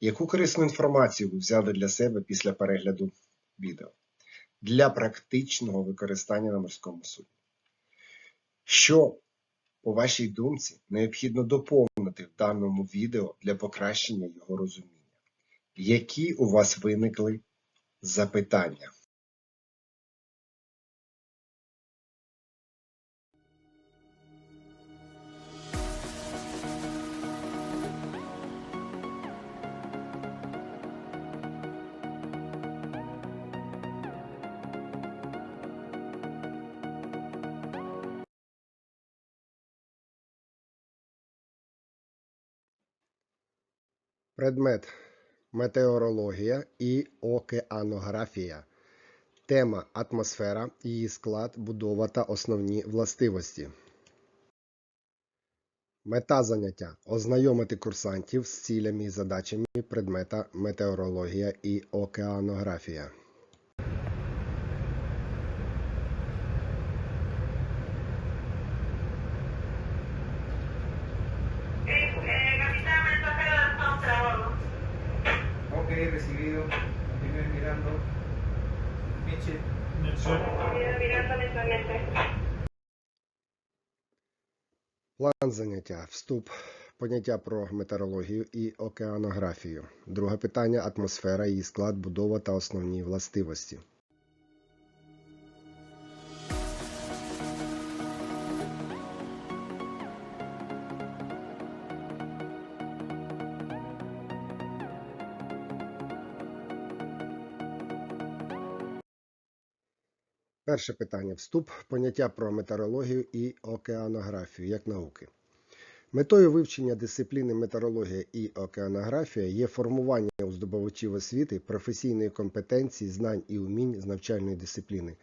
Яку корисну інформацію ви взяли для себе після перегляду відео для практичного використання на морському судні? Що, по вашій думці, необхідно доповнити в даному відео для покращення його розуміння? Які у вас виникли запитання? Предмет метеорологія і океанографія. Тема атмосфера, її склад, будова та основні властивості. Мета заняття ознайомити курсантів з цілями і задачами предмета метеорологія і океанографія. Recibido. Continúen mirando. Michi. Mira, mirando lentamente. План заняття. Вступ. Поняття про метеорологію і океанографію. Друге питання атмосфера, її склад, будова та основні властивості. Перше питання. Вступ. Поняття про метеорологію і океанографію як науки. Метою вивчення дисципліни метеорологія і океанографія є формування у здобувачів освіти професійної компетенції, знань і умінь з навчальної дисципліни,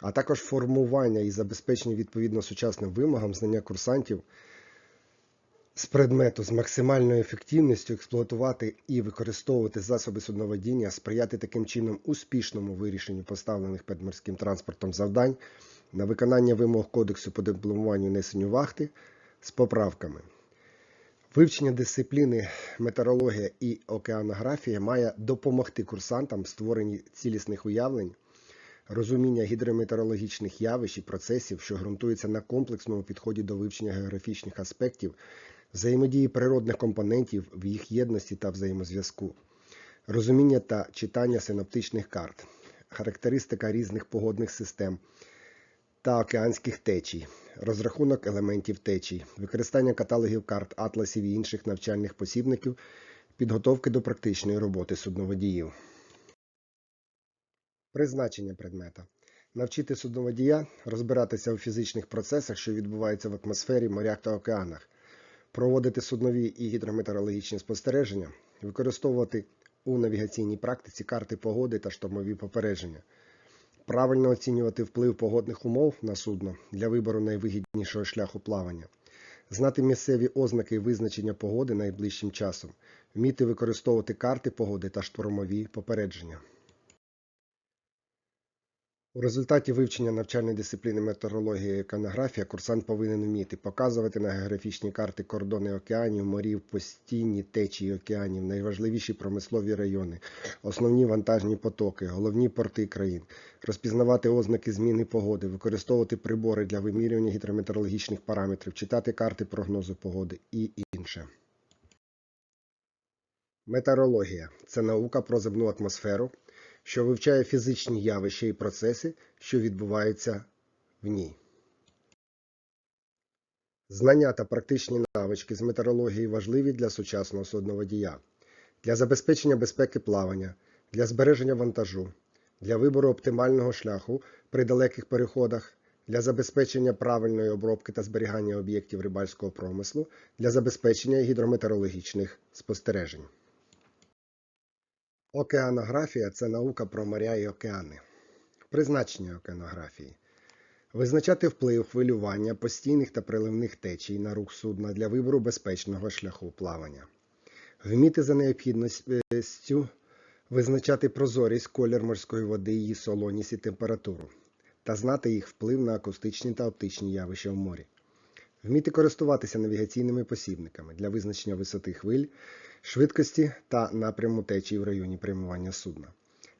а також формування і забезпечення відповідно сучасним вимогам знання курсантів з предмету з максимальною ефективністю експлуатувати і використовувати засоби судноводіння, сприяти таким чином успішному вирішенню поставлених перед морським транспортом завдань на виконання вимог Кодексу по дипломуванню несенню вахти з поправками. Вивчення дисципліни метеорологія і океанографія має допомогти курсантам в створенні цілісних уявлень, розуміння гідрометеорологічних явищ і процесів, що ґрунтуються на комплексному підході до вивчення географічних аспектів, взаємодії природних компонентів в їх єдності та взаємозв'язку, розуміння та читання синоптичних карт, характеристика різних погодних систем та океанських течій, розрахунок елементів течій, використання каталогів карт, атласів і інших навчальних посібників, підготовки до практичної роботи судноводіїв. Призначення предмета. Навчити судноводія розбиратися у фізичних процесах, що відбуваються в атмосфері, морях та океанах, проводити суднові і гідрометеорологічні спостереження, використовувати у навігаційній практиці карти погоди та штормові попередження, правильно оцінювати вплив погодних умов на судно для вибору найвигіднішого шляху плавання, знати місцеві ознаки і визначення погоди найближчим часом, вміти використовувати карти погоди та штормові попередження. У результаті вивчення навчальної дисципліни метеорологія і океанографія курсант повинен вміти показувати на географічні карти кордони океанів, морів, постійні течії океанів, найважливіші промислові райони, основні вантажні потоки, головні порти країн, розпізнавати ознаки зміни погоди, використовувати прибори для вимірювання гідрометеорологічних параметрів, читати карти прогнозу погоди і інше. Метеорологія це наука про земну атмосферу, що вивчає фізичні явища і процеси, що відбуваються в ній. Знання та практичні навички з метеорології важливі для сучасного судноводія, для забезпечення безпеки плавання, для збереження вантажу, для вибору оптимального шляху при далеких переходах, для забезпечення правильної обробки та зберігання об'єктів рибальського промислу, для забезпечення гідрометеорологічних спостережень. Океанографія це наука про моря і океани. Призначення океанографії. Визначати вплив хвилювання постійних та приливних течій на рух судна для вибору безпечного шляху плавання, вміти за необхідністю визначати прозорість, колір морської води, її солоність і температуру, та знати їх вплив на акустичні та оптичні явища в морі, вміти користуватися навігаційними посібниками для визначення висоти хвиль, швидкості та напряму течії в районі прямування судна.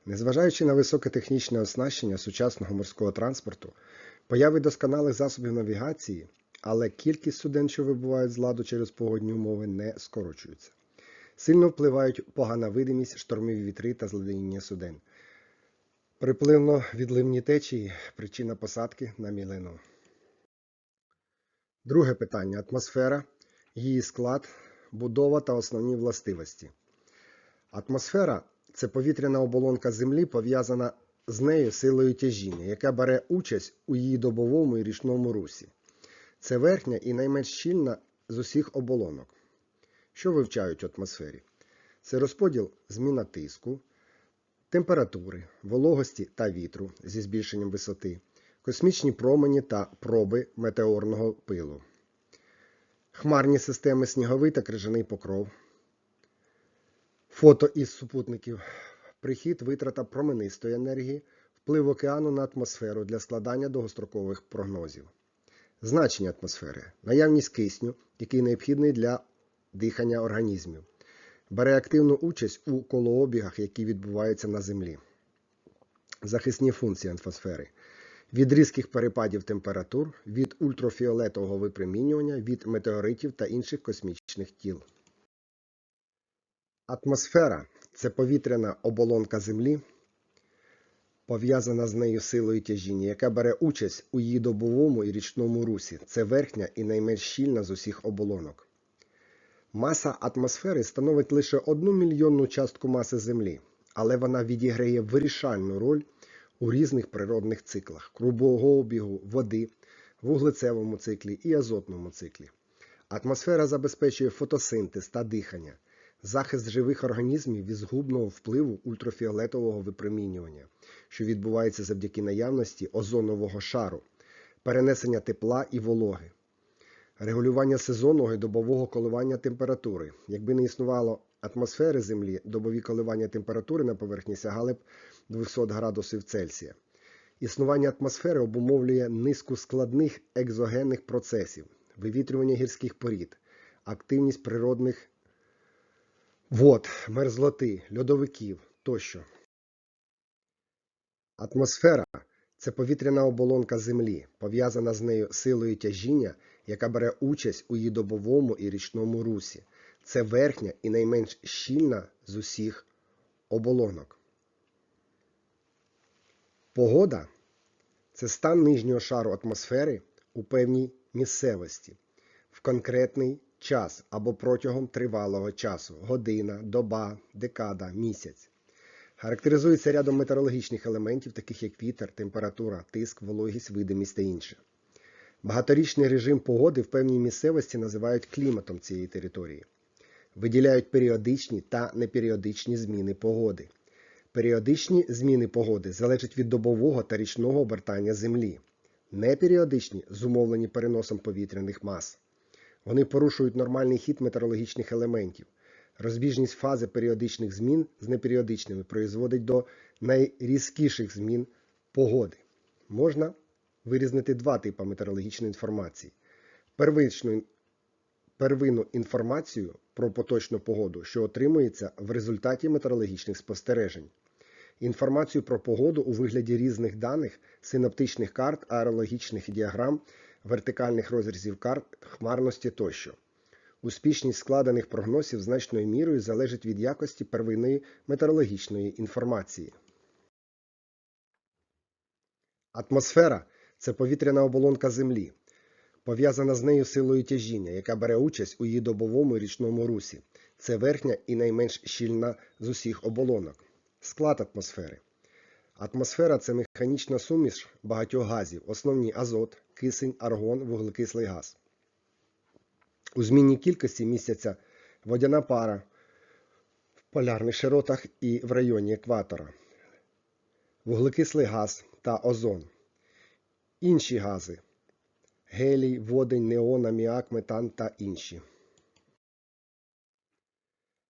Незважаючи на високе технічне оснащення сучасного морського транспорту, появи досконалих засобів навігації, але кількість суден, що вибувають з ладу через погодні умови, не скорочується. Сильно впливають погана видимість, штормові вітри та зледеніння суден. Припливно-відливні течії причина посадки на мілину. Друге питання: атмосфера, її склад, будова та основні властивості. Атмосфера це повітряна оболонка Землі, пов'язана з нею силою тяжіння, яка бере участь у її добовому і річному русі. Це верхня і найменш щільна з усіх оболонок. Що вивчають в атмосфері? Це розподіл зміна тиску, температури, вологості та вітру зі збільшенням висоти, космічні промені та проби метеорного пилу, хмарні системи сніговий та крижаний покров, фото із супутників, прихід, витрата променистої енергії, вплив океану на атмосферу для складання довгострокових прогнозів. Значення атмосфери, наявність кисню, який необхідний для дихання організмів, бере активну участь у колообігах, які відбуваються на Землі. Захисні функції атмосфери. Від різких перепадів температур, від ультрафіолетового випромінювання, від метеоритів та інших космічних тіл. Атмосфера це повітряна оболонка Землі, пов'язана з нею силою тяжіння, яка бере участь у її добовому і річному русі. Це верхня і найменш щільна з усіх оболонок. Маса атмосфери становить лише одну мільйонну частку маси Землі, але вона відіграє вирішальну роль у різних природних циклах кругообігу води, вуглецевому циклі і азотному циклі. Атмосфера забезпечує фотосинтез та дихання, захист живих організмів від згубного впливу ультрафіолетового випромінювання, що відбувається завдяки наявності озонового шару, перенесення тепла і вологи, регулювання сезонного і добового коливання температури. Якби не існувало атмосфери Землі, добові коливання температури на поверхні сягали б 200 градусів Цельсія. Існування атмосфери обумовлює низку складних екзогенних процесів, вивітрювання гірських порід, активність природних вод, мерзлоти, льодовиків тощо. Атмосфера це повітряна оболонка Землі, пов'язана з нею силою тяжіння, яка бере участь у її добовому і річному русі. Це верхня і найменш щільна з усіх оболонок. Погода це стан нижнього шару атмосфери у певній місцевості в конкретний час або протягом тривалого часу година, доба, декада, місяць. Характеризується рядом метеорологічних елементів, таких як вітер, температура, тиск, вологість, видимість та інше. Багаторічний режим погоди в певній місцевості називають кліматом цієї території. Виділяють періодичні та неперіодичні зміни погоди. Періодичні зміни погоди залежать від добового та річного обертання Землі. Неперіодичні зумовлені переносом повітряних мас. Вони порушують нормальний хід метеорологічних елементів. Розбіжність фази періодичних змін з неперіодичними призводить до найрізкіших змін погоди. Можна вирізнити два типи метеорологічної інформації: первичну первинну інформацію про поточну погоду, що отримується в результаті метеорологічних спостережень, інформацію про погоду у вигляді різних даних, синоптичних карт, аерологічних діаграм, вертикальних розрізів карт, хмарності тощо. Успішність складених прогнозів значною мірою залежить від якості первинної метеорологічної інформації. Атмосфера це повітряна оболонка Землі, пов'язана з нею силою тяжіння, яка бере участь у її добовому річному русі. Це верхня і найменш щільна з усіх оболонок. Склад атмосфери. Атмосфера це механічна суміш багатьох газів, основні азот, кисень, аргон, вуглекислий газ. У змінній кількості містяться водяна пара, в полярних широтах і в районі екватора, вуглекислий газ та озон. Інші гази гелій, водень, неон, аміак, метан та інші.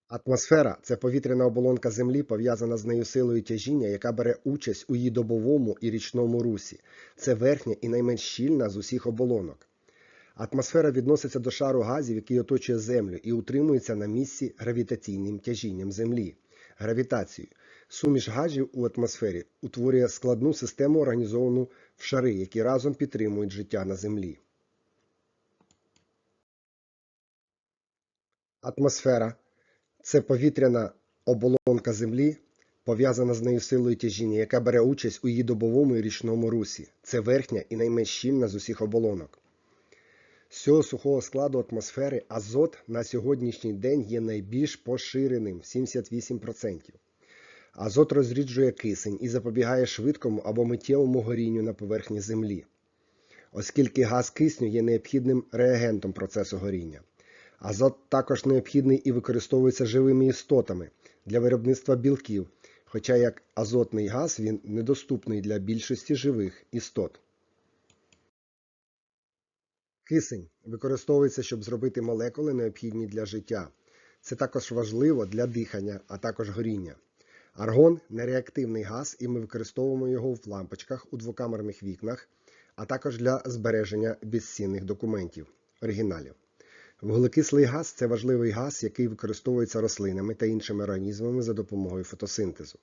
Атмосфера це повітряна оболонка Землі, пов'язана з нею силою тяжіння, яка бере участь у її добовому і річному русі. Це верхня і найменш щільна з усіх оболонок. Атмосфера відноситься до шару газів, який оточує Землю, і утримується на місці гравітаційним тяжінням Землі. Гравітацією. Суміш газів у атмосфері утворює складну систему, організовану в шари, які разом підтримують життя на Землі. Атмосфера це повітряна оболонка Землі, пов'язана з нею силою тяжіння, яка бере участь у її добовому і річному русі. Це верхня і найменш щільна з усіх оболонок. З цього сухого складу атмосфери азот на сьогоднішній день є найбільш поширеним 78%. Азот розріджує кисень і запобігає швидкому або миттєвому горінню на поверхні Землі, оскільки газ кисню є необхідним реагентом процесу горіння. Азот також необхідний і використовується живими істотами для виробництва білків, хоча як азотний газ він недоступний для більшості живих істот. Кисень використовується, щоб зробити молекули, необхідні для життя. Це також важливо для дихання, а також горіння. Аргон нереактивний газ, і ми використовуємо його в лампочках у двокамерних вікнах, а також для збереження безцінних документів оригіналів. Вуглекислий газ це важливий газ, який використовується рослинами та іншими організмами за допомогою фотосинтезу.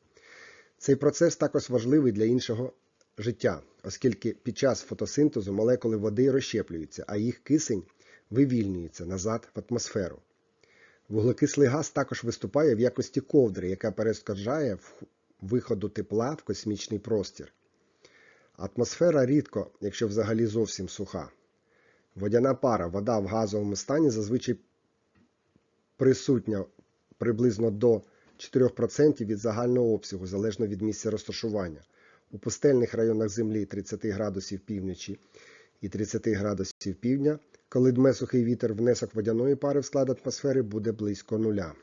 Цей процес також важливий для іншого життя, оскільки під час фотосинтезу молекули води розщеплюються, а їх кисень вивільнюється назад в атмосферу. Вуглекислий газ також виступає в якості ковдри, яка перешкоджає виходу тепла в космічний простір. Атмосфера рідко, якщо взагалі зовсім суха. Водяна пара, вода в газовому стані зазвичай присутня приблизно до 4% від загального обсягу, залежно від місця розташування. У пустельних районах Землі 30 градусів півночі і 30 градусів півдня, коли дме сухий вітер, внесок водяної пари в склад атмосфери буде близько нуля.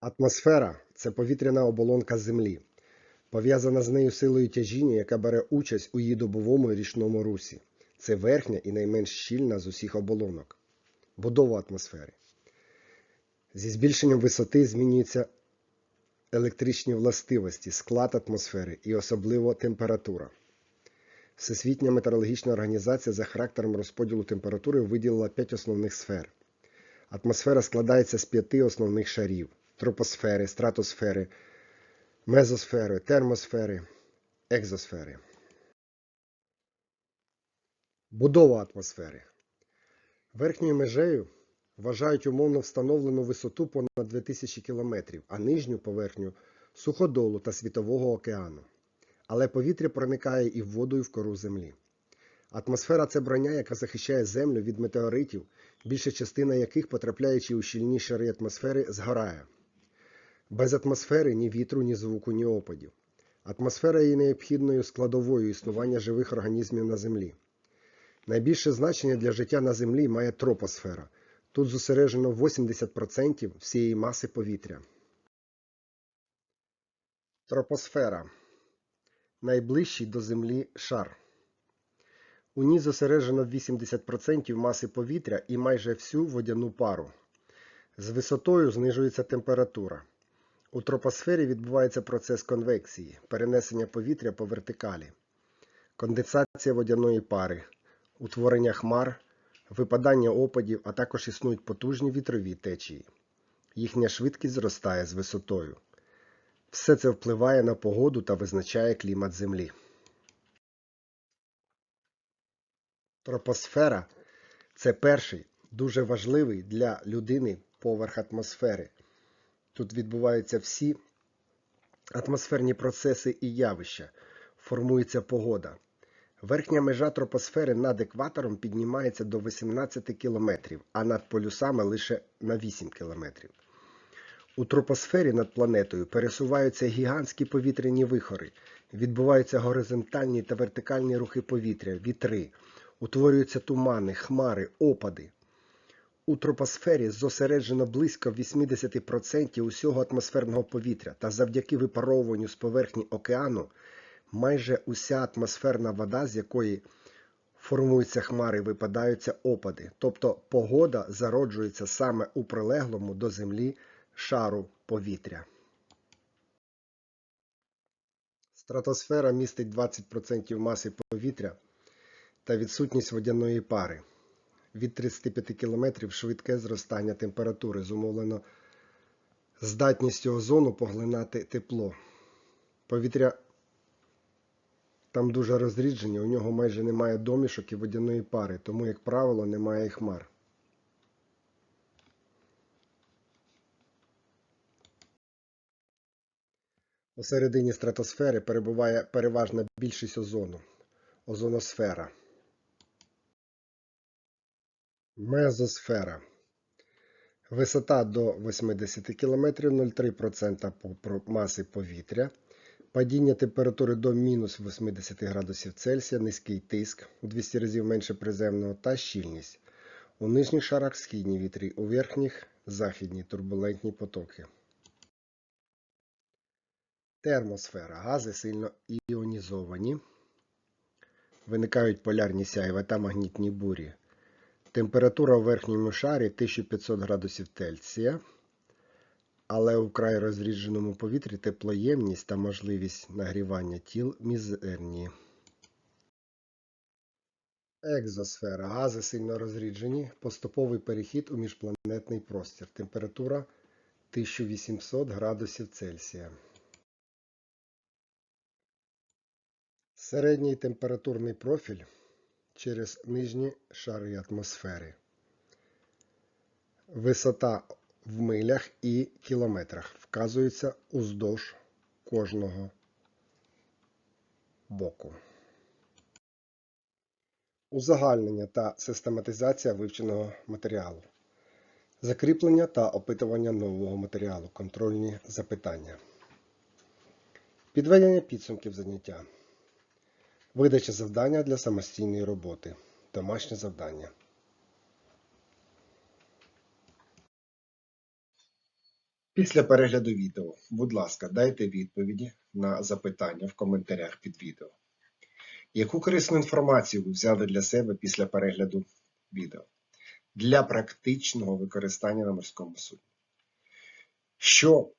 Атмосфера це повітряна оболонка Землі, пов'язана з нею силою тяжіння, яка бере участь у її добовому і річному русі. Це верхня і найменш щільна з усіх оболонок. Будова атмосфери. Зі збільшенням висоти змінюються електричні властивості, склад атмосфери і особливо температура. Всесвітня метеорологічна організація за характером розподілу температури виділила 5 основних сфер. Атмосфера складається з п'яти основних шарів: тропосфери, стратосфери, мезосфери, термосфери, екзосфери. Будова атмосфери. Верхньою межею вважають умовно встановлену висоту понад 2000 км, а нижню поверхню суходолу та Світового океану. Але повітря проникає і в воду, і в кору землі. Атмосфера це броня, яка захищає Землю від метеоритів, більша частина яких, потрапляючи у щільні шари атмосфери, згорає. Без атмосфери ні вітру, ні звуку, ні опадів. Атмосфера є необхідною складовою існування живих організмів на Землі. Найбільше значення для життя на Землі має тропосфера. Тут зосереджено 80% всієї маси повітря. Тропосфера найближчий до Землі шар. У ній зосереджено 80% маси повітря і майже всю водяну пару. З висотою знижується температура. У тропосфері відбувається процес конвекції, перенесення повітря по вертикалі, конденсація водяної пари, утворення хмар, випадання опадів, а також існують потужні вітрові течії. Їхня швидкість зростає з висотою. Все це впливає на погоду та визначає клімат Землі. Тропосфера це перший дуже важливий для людини поверх атмосфери. Тут відбуваються всі атмосферні процеси і явища, формується погода. Верхня межа тропосфери над екватором піднімається до 18 км, а над полюсами лише на 8 км. У тропосфері над планетою пересуваються гігантські повітряні вихори, відбуваються горизонтальні та вертикальні рухи повітря, вітри, утворюються тумани, хмари, опади. У тропосфері зосереджено близько 80% усього атмосферного повітря, та завдяки випаровуванню з поверхні океану майже уся атмосферна вода, з якої формуються хмари, випадаються опади, тобто погода зароджується саме у прилеглому до Землі шару повітря. Стратосфера містить 20% маси повітря та відсутність водяної пари. Від 35 км швидке зростання температури зумовлено здатністю озону поглинати тепло. Повітря там дуже розріджені, у нього майже немає домішок і водяної пари, тому, як правило, немає і хмар. У середині стратосфери перебуває переважна більшість озону озоносфера. Мезосфера. Висота до 80 км, 0,3% маси повітря. Падіння температури до мінус 80 градусів Цельсія, низький тиск у 200 разів менше приземного та щільність. У нижніх шарах східні вітрі, у верхніх західні турбулентні потоки. Термосфера. Гази сильно іонізовані. Виникають полярні сяйва та магнітні бурі. Температура у верхньому шарі 1500 градусів Цельсія, але у край розрідженому повітрі теплоємність та можливість нагрівання тіл мізерні. Екзосфера. Гази сильно розріджені. Поступовий перехід у міжпланетний простір. Температура 1800 градусів Цельсія. Середній температурний профіль через нижні шари атмосфери. Висота в милях і кілометрах вказується уздовж кожного боку. Узагальнення та систематизація вивченого матеріалу. Закріплення та опитування нового матеріалу. Контрольні запитання. Підведення підсумків заняття. Видача завдання для самостійної роботи. Домашнє завдання. Після перегляду відео, будь ласка, дайте відповіді на запитання в коментарях під відео. Яку корисну інформацію ви взяли для себе після перегляду відео для практичного використання на морському судні? Що,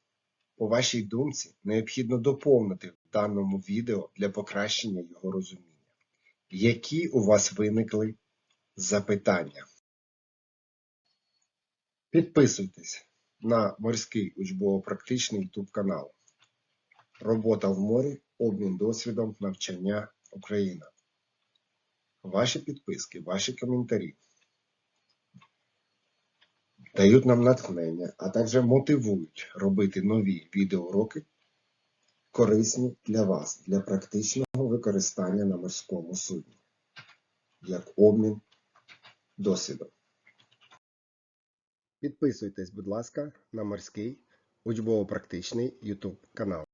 по вашій думці, необхідно доповнити даному відео для покращення його розуміння? Які у вас виникли запитання? Підписуйтесь на морський учбово-практичний YouTube канал. Робота в морі, обмін досвідом, навчання Україна. Ваші підписки, ваші коментарі дають нам натхнення, а також мотивують робити нові відеоуроки, корисні для вас, для практичного використання на морському судні, як обмін досвідом. Підписуйтесь, будь ласка, на морський учбово-практичний YouTube канал.